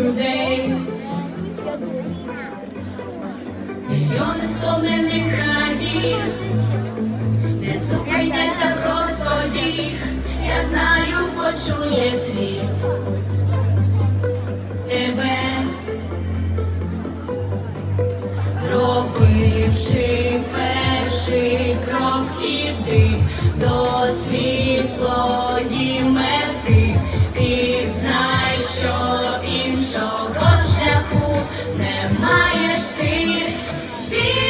людей. Мільйони сповнених надій, не зупиняться просто дій. Я знаю, почує світ тебе, зробивши перший крок, іди до світлої межі. Yeah.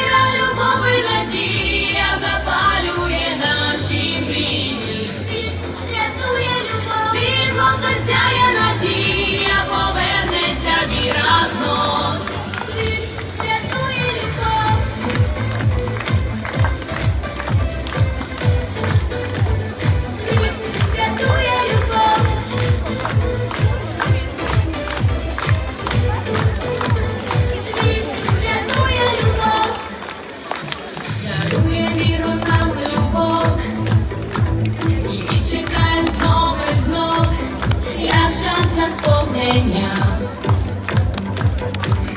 пісня сповнення,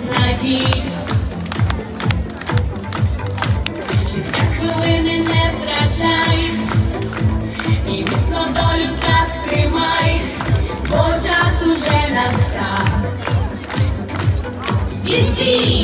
надій, життя хвилини не втрачай, і міцно долю так тримай, бо час уже настав. Він твій.